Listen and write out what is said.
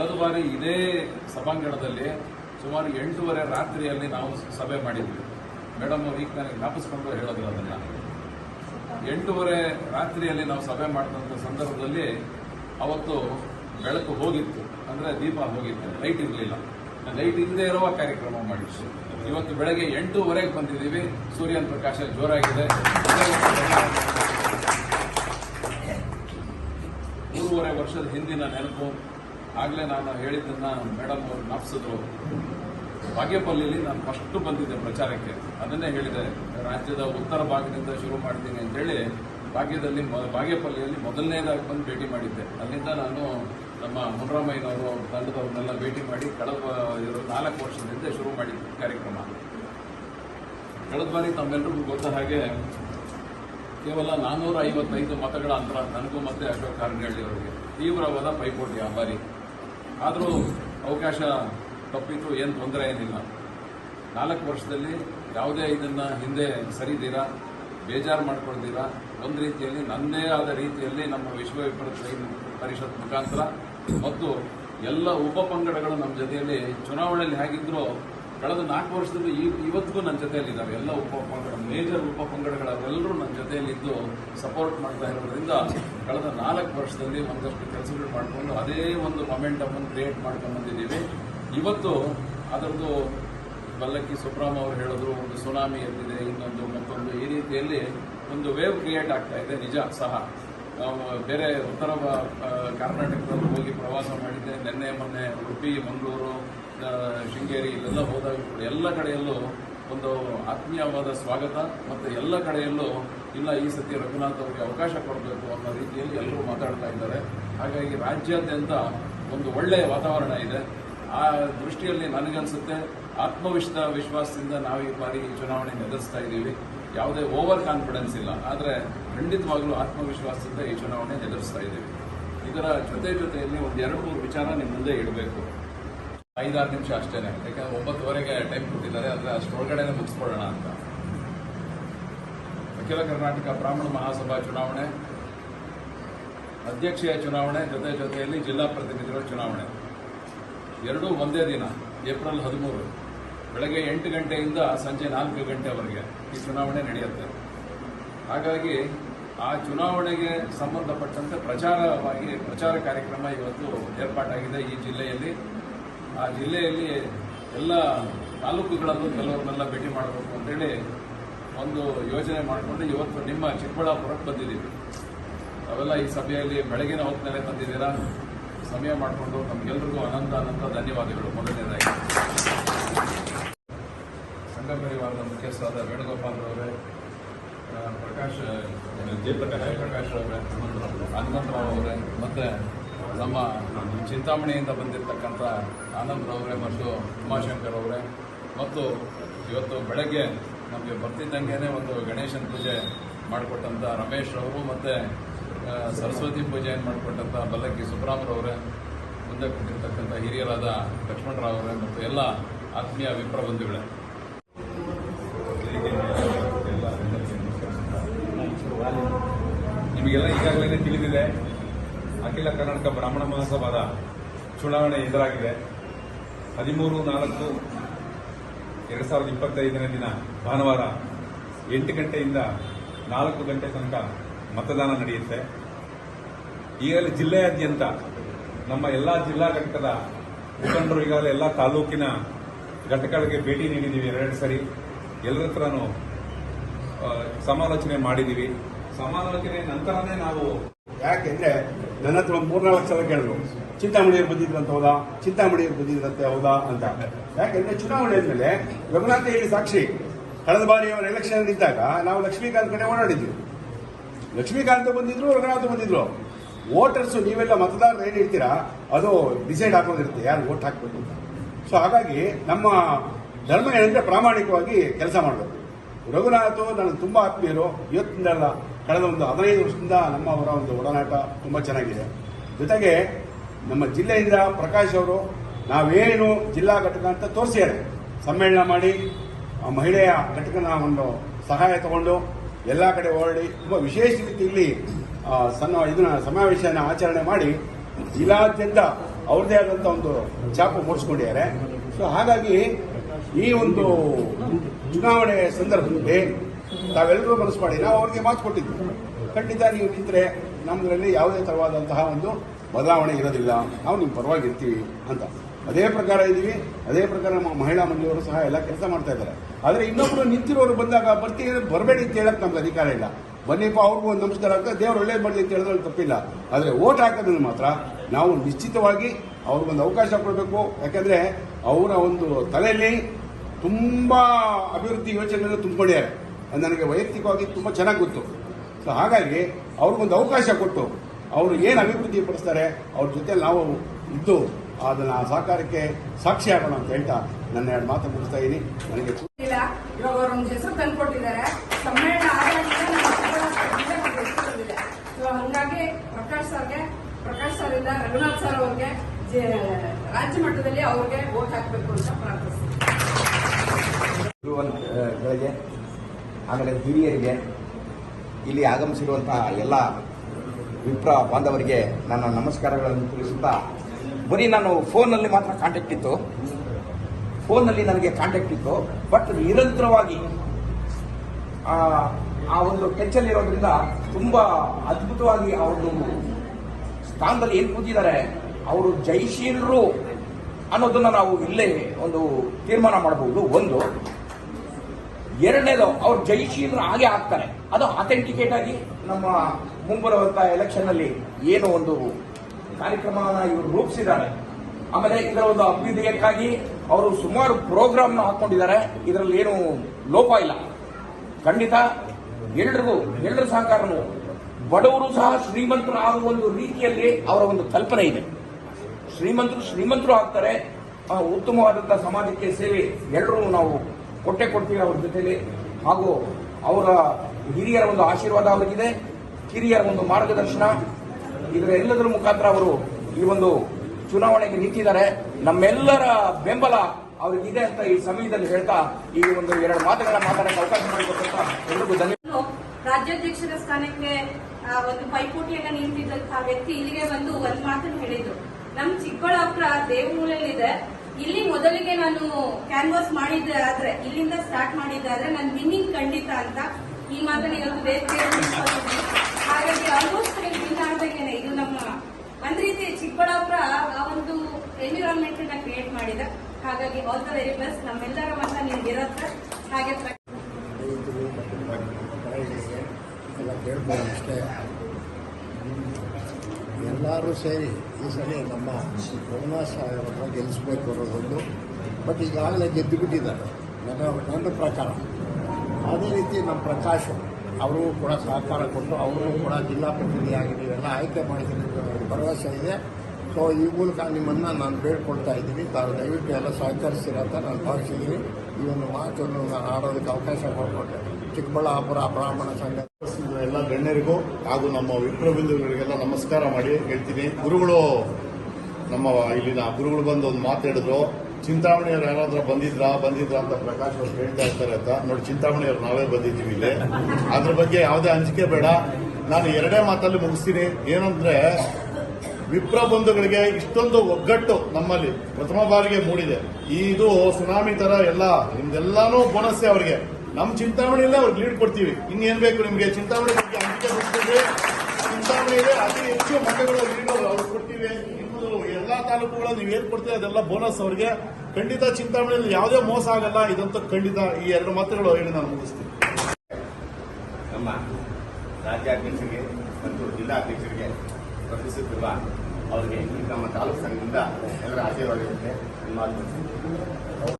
ಕಳೆದ ಬಾರಿ ಇದೇ ಸಭಾಂಗಣದಲ್ಲಿ ಸುಮಾರು ಎಂಟೂವರೆ ರಾತ್ರಿಯಲ್ಲಿ ನಾವು ಸಭೆ ಮಾಡಿದ್ವಿ. ಮೇಡಮ್ ಈಗ ನನಗೆ ಜ್ಞಾಪಿಸ್ಕೊಂಡು ಹೇಳೋದಿಲ್ಲ ಅದನ್ನು. ಎಂಟೂವರೆ ರಾತ್ರಿಯಲ್ಲಿ ನಾವು ಸಭೆ ಮಾಡಿದಂಥ ಸಂದರ್ಭದಲ್ಲಿ ಅವತ್ತು ಬೆಳಕು ಹೋಗಿತ್ತು. ಅಂದರೆ ದೀಪ ಹೋಗಿತ್ತು. ಲೈಟ್ ಇರಲಿಲ್ಲ. ಲೈಟ್ ಇಲ್ಲದೆ ಇರುವ ಕಾರ್ಯಕ್ರಮ ಮಾಡಿದ್ವಿ. ಇವತ್ತು ಬೆಳಗ್ಗೆ ಎಂಟೂವರೆಗೆ ಬಂದಿದ್ದೀವಿ. ಸೂರ್ಯನ ಪ್ರಕಾಶ ಜೋರಾಗಿದೆ. ಮೂರುವರೆ ವರ್ಷದ ಹಿಂದಿನ ನೆನಪು ಆಗಲೇ ನಾನು ಹೇಳಿದ್ದನ್ನ ಮೇಡಮ್ ಅವರು ಜ್ಞಾಪಿಸಿದ್ರು ಬಾಗೇಪಲ್ಲಿಯಲ್ಲಿ ನಾನು ಫಸ್ಟ್ ಬಂದಿದ್ದೆ ಪ್ರಚಾರಕ್ಕೆ. ಅದನ್ನೇ ಹೇಳಿದೆ, ರಾಜ್ಯದ ಉತ್ತರ ಭಾಗದಿಂದ ಶುರು ಮಾಡ್ತೀನಿ ಅಂತೇಳಿ ಭಾಗ್ಯದಲ್ಲಿ ಬಾಗೇಪಲ್ಲಿಯಲ್ಲಿ ಮೊದಲನೇದಾಗಿ ಬಂದು ಭೇಟಿ ಮಾಡಿದ್ದೆ. ಅಲ್ಲಿಂದ ನಾನು ನಮ್ಮ ಮುನರಾಮಯ್ಯನವರು ತಂಡದವ್ರನ್ನೆಲ್ಲ ಭೇಟಿ ಮಾಡಿ ಕಳೆದ ಇರೋ ನಾಲ್ಕು ವರ್ಷದಿಂದ ಶುರು ಮಾಡಿದ್ದೆ ಕಾರ್ಯಕ್ರಮ. ಕಳೆದ ಬಾರಿ ತಮ್ಮೆಲ್ಲರಿಗೂ ಗೊತ್ತ ಹಾಗೆ ಕೇವಲ ನಾನ್ನೂರ ಐವತ್ತೈದು ಮತಗಳ ಅಂತರ, ನನಗೂ ಮತ್ತೆ ಅಶೋಕ್ ಕಾರಣಿಹಳ್ಳಿ ಅವರಿಗೆ. ತೀವ್ರವಾದ ಪೈಪೋಟಿ ಆ ಬಾರಿ. ಆದರೂ ಅವಕಾಶ ತಪ್ಪಿತು ಏನು ತೊಂದರೆ ಏನಿಲ್ಲ. ನಾಲ್ಕು ವರ್ಷದಲ್ಲಿ ಯಾವುದೇ ಇದನ್ನು ಹಿಂದೆ ಸರಿದೀರಾ, ಬೇಜಾರು ಮಾಡಿಕೊಳ್ತೀರಾ ಒಂದು ರೀತಿಯಲ್ಲಿ ನನ್ನದೇ ಆದ ರೀತಿಯಲ್ಲಿ ನಮ್ಮ ವಿಶ್ವ ವಿಪರೀತ ಪರಿಷತ್ ಮುಖಾಂತರ ಮತ್ತು ಎಲ್ಲ ಉಪಪಂಗಡಗಳು ನಮ್ಮ ಜೊತೆಯಲ್ಲಿ ಚುನಾವಣೆಯಲ್ಲಿ ಹೇಗಿದ್ರು ಕಳೆದ ನಾಲ್ಕು ವರ್ಷದಲ್ಲಿ ಇವತ್ತಿಗೂ ನನ್ನ ಜೊತೆಯಲ್ಲಿದ್ದಾವೆ. ಎಲ್ಲ ಉಪಪಂಗಡ ಮೇಜರ್ ಉಪಪಂಗಡಗಳವರೆಲ್ಲರೂ ನನ್ನ ಜೊತೆಯಲ್ಲಿದ್ದು ಸಪೋರ್ಟ್ ಮಾಡ್ತಾ ಇರೋದ್ರಿಂದ ಕಳೆದ ನಾಲ್ಕು ವರ್ಷದಲ್ಲಿ ಒಂದಷ್ಟು ಕೆಲಸಗಳು ಮಾಡಿಕೊಂಡು ಅದೇ ಒಂದು ಮೊಮೆಂಟಮನ್ನು ಕ್ರಿಯೇಟ್ ಮಾಡ್ಕೊಂಡು ಬಂದಿದ್ದೀವಿ. ಇವತ್ತು ಅದರದ್ದು ಬಲ್ಲಕ್ಕಿ ಸುಬ್ರಾಮ್ ಅವರು ಹೇಳಿದ್ರು, ಒಂದು ಸುನಾಮಿ ಎದ್ದಿದೆ, ಇನ್ನೊಂದು ಮತ್ತೊಂದು ಈ ರೀತಿಯಲ್ಲಿ ಒಂದು ವೇವ್ ಕ್ರಿಯೇಟ್ ಆಗ್ತಾ ಇದೆ, ನಿಜ, ಸಹ. ನಾವು ಬೇರೆ ಉತ್ತರ ಕರ್ನಾಟಕದಲ್ಲಿ ಹೋಗಿ ಪ್ರವಾಸ ಮಾಡಿದ್ದೆ, ನಿನ್ನೆ, ಮೊನ್ನೆ, ಉಡುಪಿ, ಮಂಗಳೂರು ಶೃಂಗೇರಿ ಇಲ್ಲೆಲ್ಲ ಹೋದಾಗ ಕೂಡ ಎಲ್ಲ ಕಡೆಯಲ್ಲೂ ಒಂದು ಆತ್ಮೀಯವಾದ ಸ್ವಾಗತ ಮತ್ತು ಎಲ್ಲ ಕಡೆಯಲ್ಲೂ ಇಲ್ಲ ಈ ಸತಿ ರಘುನಾಥ್ ಅವರಿಗೆ ಅವಕಾಶ ಕೊಡಬೇಕು ಅನ್ನೋ ರೀತಿಯಲ್ಲಿ ಎಲ್ಲರೂ ಮಾತಾಡ್ತಾ ಇದ್ದಾರೆ. ಹಾಗಾಗಿ ರಾಜ್ಯಾದ್ಯಂತ ಒಂದು ಒಳ್ಳೆಯ ವಾತಾವರಣ ಇದೆ. ಆ ದೃಷ್ಟಿಯಲ್ಲಿ ನನಗನ್ಸುತ್ತೆ ಆತ್ಮವಿಶ್ವ ವಿಶ್ವಾಸದಿಂದ ನಾವು ಈ ಬಾರಿ ಚುನಾವಣೆ ಎದುರಿಸ್ತಾ ಇದ್ದೀವಿ. ಯಾವುದೇ ಓವರ್ ಕಾನ್ಫಿಡೆನ್ಸ್ ಇಲ್ಲ. ಆದರೆ ಖಂಡಿತವಾಗ್ಲೂ ಆತ್ಮವಿಶ್ವಾಸದಿಂದ ಈ ಚುನಾವಣೆ ಎದುರಿಸ್ತಾ ಇದ್ದೀವಿ. ಇದರ ಜೊತೆ ಜೊತೆಯಲ್ಲಿ ಒಂದು ಎರಡು ಮೂರು ವಿಚಾರ ನಿಮ್ಮ ಮುಂದೆ ಇಡಬೇಕು. ಐದಾರು ನಿಮಿಷ ಅಷ್ಟೇನೆ. ಯಾಕಂದ್ರೆ ಒಂಬತ್ತುವರೆಗೆ ಟೈಮ್ ಕೊಟ್ಟಿದ್ದಾರೆ, ಆದರೆ ಅಷ್ಟರೊಳಗಡೆನೆ ಮುಗಿಸ್ಕೊಳ್ಳೋಣ ಅಂತ. ಅಖಿಲ ಕರ್ನಾಟಕ ಬ್ರಾಹ್ಮಣ ಮಹಾಸಭಾ ಚುನಾವಣೆ, ಅಧ್ಯಕ್ಷೀಯ ಚುನಾವಣೆ, ಜೊತೆ ಜೊತೆಯಲ್ಲಿ ಜಿಲ್ಲಾ ಪ್ರತಿನಿಧಿಗಳ ಚುನಾವಣೆ. ಎರಡೂ ಒಂದೇ ದಿನ, ಏಪ್ರಿಲ್ ಹದಿಮೂರು. ಬೆಳಗ್ಗೆ ಎಂಟು ಗಂಟೆಯಿಂದ ಸಂಜೆ ನಾಲ್ಕು ಗಂಟೆವರೆಗೆ ಈ ಚುನಾವಣೆ ನಡೆಯುತ್ತೆ. ಹಾಗಾಗಿ ಆ ಚುನಾವಣೆಗೆ ಸಂಬಂಧಪಟ್ಟಂತೆ ಪ್ರಚಾರವಾಗಿ ಪ್ರಚಾರ ಕಾರ್ಯಕ್ರಮ ಇವತ್ತು ಏರ್ಪಾಟಾಗಿದೆ ಈ ಜಿಲ್ಲೆಯಲ್ಲಿ. ಆ ಜಿಲ್ಲೆಯಲ್ಲಿ ಎಲ್ಲ ತಾಲೂಕುಗಳನ್ನು ಕೆಲವರನ್ನೆಲ್ಲ ಭೇಟಿ ಮಾಡಬೇಕು ಅಂತೇಳಿ ಒಂದು ಯೋಜನೆ ಮಾಡಿಕೊಂಡು ಇವತ್ತು ನಿಮ್ಮ ಚಿಕ್ಕಬಳ್ಳಾಪುರಕ್ಕೆ ಬಂದಿದ್ದೀವಿ. ಅವೆಲ್ಲ ಈ ಸಭೆಯಲ್ಲಿ ಬೆಳಗಿನ ಹೊತ್ತಿನಲ್ಲೇ ಬಂದಿದ್ದೀರಾ ಸಮಯ ಮಾಡಿಕೊಂಡು ನಮಗೆಲ್ಲರಿಗೂ ಅನಂತ ಅನಂತ ಧನ್ಯವಾದಗಳು. ಮೊದಲನೇದಾಗಿ. ಸಂಘ ಪರಿವಾರದ ಮುಖ್ಯಸ್ಥರಾದ ವೇಣುಗೋಪಾಲ್ ಅವರೇ ಪ್ರಕಾಶ್ ಜಯಪ್ರಕಾಶ್ ಜಯಪ್ರಕಾಶ್ ಅವರೇ ಹನುಮಂತರಾವ್ ಅವರೇ ಮತ್ತೆ ನಮ್ಮ ಚಿಂತಾಮಣಿಯಿಂದ ಬಂದಿರತಕ್ಕಂಥ ಆನಂದ್ ಅವರೇ ಮತ್ತು ಉಮಾಶಂಕರ್ ಅವರೇ ಮತ್ತು ಇವತ್ತು ಬೆಳಗ್ಗೆ ನಮಗೆ ಬರ್ತಿದ್ದಂಗೆ ಒಂದು ಗಣೇಶನ ಪೂಜೆ ಮಾಡಿಕೊಟ್ಟಂಥ ರಮೇಶ್ ಅವರು ಮತ್ತು ಸರಸ್ವತಿ ಪೂಜೆಯನ್ನು ಮಾಡಿಕೊಟ್ಟಂಥ ಬಲ್ಲಕ್ಕಿ ಸುಬ್ರಾಮ್ರವರೇ ಮುಂದೆ ಕೊಟ್ಟಿರ್ತಕ್ಕಂಥ ಹಿರಿಯರಾದ ಲಕ್ಷ್ಮಣರಾವ್ ಅವರೇ ಮತ್ತು ಎಲ್ಲ ಆತ್ಮೀಯ ವಿಪ್ರ ಬಂಧುಗಳೇ ನಿಮಗೆಲ್ಲ ಈಗಾಗಲೇ ತಿಳಿದಿದೆ. ಅಖಿಲ ಕರ್ನಾಟಕ ಬ್ರಾಹ್ಮಣ ಮಹಾಸಭಾದ ಚುನಾವಣೆ ಎದುರಾಗಿದೆ. ಹದಿಮೂರು, ನಾಲ್ಕು, ಎರಡು ಸಾವಿರದ ಇಪ್ಪತ್ತೈದನೇ ದಿನ ಭಾನುವಾರ ಎಂಟು ಗಂಟೆಯಿಂದ ನಾಲ್ಕು ಗಂಟೆ ತನಕ ಮತದಾನ ನಡೆಯುತ್ತೆ. ಈಗಲೇ ಜಿಲ್ಲೆಯಾದ್ಯಂತ ನಮ್ಮ ಎಲ್ಲ ಜಿಲ್ಲಾ ಘಟಕದ ಮುಖಂಡರು, ಈಗಾಗಲೇ ಎಲ್ಲ ತಾಲೂಕಿನ ಘಟಕಗಳಿಗೆ ಭೇಟಿ ನೀಡಿದ್ದೀವಿ ಎರಡೆರಡು ಸರಿ. ಎಲ್ಲರ ಹತ್ರನೂ ಸಮಾಲೋಚನೆ ಮಾಡಿದ್ದೀವಿ. ಸಮಾಲೋಚನೆ ನಂತರನೇ ನಾವು ಯಾಕೆಂದ್ರೆ ನನ್ನ ಹತ್ರ ಒಂದು ಮೂರ್ನಾಲ್ಕು ಸಲ ಕೇಳಿದ್ರು. ಚಿಂತಾಮಣಿಯವ್ರು ಬಂದಿದ್ರಂತ ಹೌದಾ? ಚಿಂತಾಮಣಿಯವ್ರು ಬಂದಿದ್ರಂತೆ ಹೌದಾ ಅಂತ. ಯಾಕೆಂದ್ರೆ ಚುನಾವಣೆ ಆದ್ಮೇಲೆ ರಘುನಾಥ ಹೇಳಿ ಸಾಕ್ಷಿ, ಕಳೆದ ಬಾರಿ ಅವರ ಎಲೆಕ್ಷನ್ ಇದ್ದಾಗ ನಾವು ಲಕ್ಷ್ಮೀಕಾಂತ್ ಕಡೆ ಓಡಾಡಿದ್ವಿ. ಲಕ್ಷ್ಮೀಕಾಂತ್ ಬಂದಿದ್ರು, ರಘುನಾಥ್ ಬಂದಿದ್ರು. ವೋಟರ್ಸ್ ನೀವೆಲ್ಲ ಮತದಾರರು ಏನು ಹೇಳ್ತೀರಾ? ಅದು ಡಿಸೈಡ್ ಹಾಕೋದಿರುತ್ತೆ ಯಾರು ವೋಟ್ ಹಾಕಬೇಕು ಅಂತ. ಸೊ ಹಾಗಾಗಿ ನಮ್ಮ ಧರ್ಮ ಏನಂದ್ರೆ ಪ್ರಾಮಾಣಿಕವಾಗಿ ಕೆಲಸ ಮಾಡಬೇಕು. ರಘುನಾಥ್ ನನಗೆ ತುಂಬಾ ಆತ್ಮೀಯರು, ಇವತ್ತಿಂದಲ್ಲ ಕಳೆದ ಒಂದು ಹದಿನೈದು ವರ್ಷದಿಂದ ನಮ್ಮ ಅವರ ಒಂದು ಒಡನಾಟ ತುಂಬ ಚೆನ್ನಾಗಿದೆ. ಜೊತೆಗೆ ನಮ್ಮ ಜಿಲ್ಲೆಯಿಂದ ಪ್ರಕಾಶ್ ಅವರು, ನಾವೇನು ಜಿಲ್ಲಾ ಘಟಕ ಅಂತ ತೋರಿಸಿದ್ದಾರೆ ಸಮ್ಮೇಳನ ಮಾಡಿ ಆ ಮಹಿಳೆಯ ಘಟಕನ ಒಂದು ಸಹಾಯ ತಗೊಂಡು ಎಲ್ಲ ಕಡೆ ಓಡಾಡಿ ತುಂಬ ವಿಶೇಷ ರೀತಿಯಲ್ಲಿ ಸಣ್ಣ ಇದನ್ನ ಸಮಾವೇಶನ ಆಚರಣೆ ಮಾಡಿ ಜಿಲ್ಲಾದ್ಯಂತ ಅವ್ರದೇ ಆದಂಥ ಒಂದು ಛಾಪು ಮೂಡಿಸ್ಕೊಂಡಿದ್ದಾರೆ. ಸೊ ಹಾಗಾಗಿ ಈ ಒಂದು ಚುನಾವಣೆ ಸಂದರ್ಭದಲ್ಲಿ ತಾವೆಲ್ಲರೂ ಮನಸ್ಸು ಮಾಡಿ, ನಾವು ಅವ್ರಿಗೆ ಮಾತು ಕೊಟ್ಟಿದ್ವಿ ಖಂಡಿತ ನೀವು ನಿಂತರೆ ನಮ್ಮದರಲ್ಲಿ ಯಾವುದೇ ತರವಾದಂತಹ ಒಂದು ಬದಲಾವಣೆ ಇರೋದಿಲ್ಲ. ನಾವು ನಿಮ್ಮ ಪರವಾಗಿ ಇರ್ತೀವಿ ಅಂತ. ಅದೇ ಪ್ರಕಾರ ಇದ್ದೀವಿ, ಅದೇ ಪ್ರಕಾರ ನಮ್ಮ ಮಹಿಳಾ ಮಂಡಳಿಯವರು ಸಹ ಎಲ್ಲ ಕೆಲಸ ಮಾಡ್ತಾ ಇದ್ದಾರೆ. ಆದರೆ ಇನ್ನೊಬ್ಬರು ನಿಂತಿರೋರು ಬಂದಾಗ ಬರ್ತೀವಿ ಬರಬೇಡಿ ಅಂತ ಹೇಳಕ್ಕೆ ನಮ್ಗೆ ಅಧಿಕಾರ ಇಲ್ಲ. ಬನ್ನಿಪ್ಪ, ಅವ್ರಿಗೂ ಒಂದು ನಮಸ್ಕಾರ ಅಂತ ದೇವ್ರು ಒಳ್ಳೇದು ಮಾಡಲಿ ಅಂತ ಹೇಳಿದ್ರೆ ತಪ್ಪಿಲ್ಲ. ಆದರೆ ಓಟ್ ಹಾಕೋದ್ರಲ್ಲಿ ಮಾತ್ರ ನಾವು ನಿಶ್ಚಿತವಾಗಿ ಅವ್ರಿಗೊಂದು ಅವಕಾಶ ಕೊಡಬೇಕು. ಯಾಕಂದ್ರೆ ಅವರ ಒಂದು ತಲೆಯಲ್ಲಿ ತುಂಬ ಅಭಿವೃದ್ಧಿ ಯೋಚನೆಗಳು ತುಂಬಿಕೊಂಡಿದ್ದಾರೆ. ನನಗೆ ವೈಯಕ್ತಿಕವಾಗಿ ತುಂಬ ಚೆನ್ನಾಗಿ ಗೊತ್ತು. ಸೊ ಹಾಗಾಗಿ ಅವ್ರಿಗೊಂದು ಅವಕಾಶ ಕೊಟ್ಟು ಅವರು ಏನು ಅಭಿವೃದ್ಧಿ ಪಡಿಸ್ತಾರೆ, ಅವ್ರ ಜೊತೆ ನಾವು ಇದ್ದು ಅದನ್ನು ಆ ಸಹಕಾರಕ್ಕೆ ಸಾಕ್ಷಿ ಆಗೋಣ ಅಂತ ಹೇಳ್ತಾ ನನ್ನ ಎರಡು ಮಾತು ಮುಗಿಸ್ತಾ ಇದ್ದೀನಿ. ನನಗೆ ಇವಾಗ ಅವ್ರೊಂದು ಹೆಸರು ತಂದುಕೊಟ್ಟಿದ್ದಾರೆ. ಸಮ್ಮೇಳನ ಹಾಗಾಗಿ ಪ್ರಕಾಶ್ ಸರ್ಗೆ, ಪ್ರಕಾಶ್ ಸರ್ ಇಂದ ರಘುನಾಥ್ ಸರ್ ಅವ್ರಿಗೆ ರಾಜ್ಯ ಮಟ್ಟದಲ್ಲಿ ಅವ್ರಿಗೆ ವೋಟ್ ಹಾಕಬೇಕು ಅಂತ ಪ್ರಾರ್ಥಿಸ್ತೀನಿ. ಆಮೇಲೆ ಹಿರಿಯರಿಗೆ ಇಲ್ಲಿ ಆಗಮಿಸಿರುವಂತಹ ಎಲ್ಲ ವಿಪ್ರ ಬಾಂಧವರಿಗೆ ನನ್ನ ನಮಸ್ಕಾರಗಳನ್ನು ತಿಳಿಸುತ್ತಾ, ಬರೀ ನಾನು ಫೋನಲ್ಲಿ ಮಾತ್ರ ಕಾಂಟ್ಯಾಕ್ಟ್ ಇತ್ತು. ಫೋನಲ್ಲಿ ನನಗೆ ಕಾಂಟ್ಯಾಕ್ಟ್ ಇತ್ತು. ಬಟ್ ನಿರಂತರವಾಗಿ ಆ ಒಂದು ಟೆಚ್ಚಲ್ಲಿ ಇರೋದ್ರಿಂದ ತುಂಬಾ ಅದ್ಭುತವಾಗಿ ಆ ಒಂದು ಸ್ಥಾನದಲ್ಲಿ ಏನು ಕೂತಿದ್ದಾರೆ, ಅವರು ಜೈಶೀಲರು ಅನ್ನೋದನ್ನ ನಾವು ಇಲ್ಲೇ ಒಂದು ತೀರ್ಮಾನ ಮಾಡಬಹುದು. ಒಂದು ಎರಡನೇದು ಅವ್ರು ಜಯಶೀಲರು ಹಾಗೆ ಆಗ್ತಾರೆ. ಅದು ಅಥೆಂಟಿಕೇಟ್ ಆಗಿ. ನಮ್ಮ ಮುಂಬರುವಂತ ಎಲೆಕ್ಷನ್ ಅಲ್ಲಿ ಏನು ಒಂದು ಕಾರ್ಯಕ್ರಮವನ್ನ ಇವರು ರೂಪಿಸಿದ್ದಾರೆ. ಆಮೇಲೆ ಇದರ ಒಂದು ಅಭ್ಯುದಯಕ್ಕಾಗಿ ಅವರು ಸುಮಾರು ಪ್ರೋಗ್ರಾಮ್ ಹಾಕೊಂಡಿದ್ದಾರೆ. ಇದರಲ್ಲಿ ಏನು ಲೋಪ ಇಲ್ಲ. ಖಂಡಿತ ಎಲ್ರಿಗೂ ಎಲ್ಲರ ಸಹಕಾರನು, ಬಡವರು ಸಹ ಶ್ರೀಮಂತರು ಆಗುವ ಒಂದು ರೀತಿಯಲ್ಲಿ ಅವರ ಒಂದು ಕಲ್ಪನೆ ಇದೆ. ಶ್ರೀಮಂತರು ಶ್ರೀಮಂತರು ಆಗ್ತಾರೆ. ಉತ್ತಮವಾದಂತಹ ಸಮಾಜಕ್ಕೆ ಸೇವೆ ಎಲ್ಲರೂ ನಾವು ಕೊಟ್ಟೆ ಕೊಡ್ತೀವಿ ಅವ್ರ ಜೊತೆಯಲ್ಲಿ ಹಾಗೂ ಅವರ ಹಿರಿಯರ ಒಂದು ಆಶೀರ್ವಾದ ಅವರಿಗಿದೆ. ಕಿರಿಯರ ಒಂದು ಮಾರ್ಗದರ್ಶನ. ಇದರ ಎಲ್ಲದರ ಮುಖಾಂತರ ಅವರು ಈ ಒಂದು ಚುನಾವಣೆಗೆ ನಿಂತಿದ್ದಾರೆ. ನಮ್ಮೆಲ್ಲರ ಬೆಂಬಲ ಅವರಿಗಿದೆ ಅಂತ ಈ ಸಮಯದಲ್ಲಿ ಹೇಳ್ತಾ ಈ ಒಂದು ಎರಡು ಮಾತುಗಳ ಮಾತಾಡಕ್ಕೆ ಅವಕಾಶ ಮಾಡಿಕೊಟ್ಟಂತ ಎಲ್ರಿಗೂ ಧನ್ಯವಾದ ರಾಜ್ಯಾಧ್ಯಕ್ಷರ ಸ್ಥಾನಕ್ಕೆ ಒಂದು ಪೈಪೋಟಿಯನ್ನ ನಿಂತಿದ್ದಂತಹ ವ್ಯಕ್ತಿ ಇಲ್ಲಿಗೆ ಬಂದು ಒಂದ್ ಮಾತನ್ನು ಹೇಳಿದ್ರು. ನಮ್ ಚಿಕ್ಕಬಳ್ಳಾಪುರ ದೇವಮೂಲಲ್ಲಿದೆ. ಇಲ್ಲಿ ಮೊದಲಿಗೆ ನಾನು ಕ್ಯಾನ್ವಾಸ್ ಮಾಡಿದ್ದೆ ಆದ್ರೆ, ಇಲ್ಲಿಂದ ಸ್ಟಾರ್ಟ್ ಮಾಡಿದ್ದೆ ಆದ್ರೆ ನಾನು ವಿನ್ನಿಂಗ್ ಖಂಡಿತ ಅಂತ ಈ ಮಾತನ್ನ ಇವತ್ತು ಬೇರೆ. ಹಾಗಾಗಿ ಆಲ್ಮೋಸ್ಟ್ ವಿನ್ ಆಗ್ಬೇಕೇನೆ ಇದು ನಮ್ಮ ಒಂದ್ ರೀತಿ ಚಿಕ್ಕಬಳ್ಳಾಪುರ ಆ ಒಂದು ಎನ್ವಿರಾನ್ಮೆಂಟ್ನ ಕ್ರಿಯೇಟ್ ಮಾಡಿದೆ. ಹಾಗಾಗಿ ಆಲ್ ದ ವೆರಿ ಬೆಸ್ಟ್ ನಮ್ಮೆಲ್ಲರ ಮತ ನಿಮ್ಗೆ ಇರತ್ತೆ. ಹಾಗೆ ಅಷ್ಟೇ. ಎಲ್ಲರೂ ಸೇರಿ ಈ ಸಲ ನಮ್ಮ ಕರುಣಾ ಸಾಹೇಬರನ್ನ ಗೆಲ್ಲಿಸ್ಬೇಕು ಅನ್ನೋದೊಂದು ಬಟ್ ಈಗಾಗಲೇ ಗೆದ್ದು ಬಿಟ್ಟಿದ್ದಾರೆ ನನ್ನ ನನ್ನ ಪ್ರಕಾರ. ಅದೇ ರೀತಿ ನಮ್ಮ ಪ್ರಕಾಶ್ ಅವರು ಕೂಡ ಸಹಕಾರ ಕೊಟ್ಟು ಅವರು ಕೂಡ ಜಿಲ್ಲಾ ಪ್ರತಿನಿಧಿಯಾಗಿ ನೀವೆಲ್ಲ ಆಯ್ಕೆ ಮಾಡಿದ್ದೀನಿ ನನಗೆ ಭರವಸೆ ಇದೆ. ಸೊ ಈ ಮೂಲಕ ನಿಮ್ಮನ್ನು ನಾನು ಬೇಡ್ಕೊಳ್ತಾ ಇದ್ದೀನಿ. ತಾವು ದಯವಿಟ್ಟು ಎಲ್ಲ ಸಹಕರಿಸ್ತೀರ ಅಂತ ನಾನು ಭಾವಿಸಿದ್ದೀನಿ. ಈ ಒಂದು ಮಾತನ್ನು ನಾನು ಆಡೋದಕ್ಕೆ ಅವಕಾಶ ಮಾಡಿಕೊಟ್ಟೆ ಚಿಕ್ಕಬಳ್ಳಾಪುರ ಬ್ರಾಹ್ಮಣ ಸಂಘ. ಎಲ್ಲ ಗಣ್ಯರಿಗೂ ಹಾಗೂ ನಮ್ಮ ವಿಪ್ರಬಿಂದುಗಳಿಗೆಲ್ಲ ನಮಸ್ಕಾರ ಮಾಡಿ ಹೇಳ್ತೀನಿ. ಗುರುಗಳು, ನಮ್ಮ ಇಲ್ಲಿನ ಗುರುಗಳು ಬಂದು ಒಂದು ಮಾತು ಹೇಳಿದ್ರು. ಚಿಂತಾಮಣಿಯವ್ರು ಯಾರಾದ್ರೂ ಬಂದಿದ್ರಾ ಬಂದಿದ್ರಾ ಅಂತ ಪ್ರಕಾಶ್ ಅವ್ರು ಹೇಳ್ತಾ ಇರ್ತಾರೆ ಅಂತ. ನೋಡಿ, ಚಿಂತಾಮಣಿಯವ್ರು ನಾವೇ ಬಂದಿದ್ದೀವಿ ಇಲ್ಲಿ. ಅದ್ರ ಬಗ್ಗೆ ಯಾವುದೇ ಅಂಜಿಕೆ ಬೇಡ. ನಾನು ಎರಡೇ ಮಾತಲ್ಲಿ ಮುಗಿಸ್ತೀನಿ. ಏನಂದ್ರೆ ವಿಪ್ರ ಬಂಧುಗಳಿಗೆ ಇಷ್ಟೊಂದು ಒಗ್ಗಟ್ಟು ನಮ್ಮಲ್ಲಿ ಪ್ರಥಮ ಬಾರಿಗೆ ಮೂಡಿದೆ. ಇದು ಸುನಾಮಿ ತರ ಎಲ್ಲ, ನಿಮ್ದೆಲ್ಲಾನು ಬೋನಸ್ಸೇ ಅವ್ರಿಗೆ. ನಮ್ಮ ಚಿಂತಾಮಣಿಯಲ್ಲೇ ಅವ್ರಿಗೆ ಲೀಡ್ ಕೊಡ್ತೀವಿ. ಇನ್ನೇನ್ ಬೇಕು ನಿಮಗೆ? ಚಿಂತಾಮಣಿ ಬಗ್ಗೆ ಕೊಡ್ತೀವಿ ಚಿಂತಾಮಣಿ ಇದೆ. ಅತಿ ಹೆಚ್ಚು ಮತಗಳು ಲೀಡ್ ಅವ್ರು ಕೊಡ್ತೀವಿ. ಇನ್ನು ಎಲ್ಲಾ ತಾಲೂಕುಗಳು ನೀವು ಏನ್ ಕೊಡ್ತೀವಿ ಅದೆಲ್ಲ ಬೋನಸ್ ಅವ್ರಿಗೆ. ಖಂಡಿತ ಚಿಂತಾಮಣಿಯಲ್ಲಿ ಯಾವುದೇ ಮೋಸ ಆಗಲ್ಲ. ಇದಂತೂ ಖಂಡಿತ ಈ ಎರಡು ಮಾತುಗಳು ಹೇಳಿ ನಾನು ಮುಗಿಸ್ತೀನಿ. ನಮ್ಮ ರಾಜ್ಯಾಧ್ಯಕ್ಷರಿಗೆ ಮತ್ತು ಜಿಲ್ಲಾಧ್ಯಕ್ಷರಿಗೆ ಸ್ಪರ್ಧಿಸುತ್ತಿರುವ ಅವರಿಗೆ ನಮ್ಮ ತಾಲೂಕು ಸಂಘದಿಂದ ಎಲ್ಲರ ಆಶೀರ್ವಾದ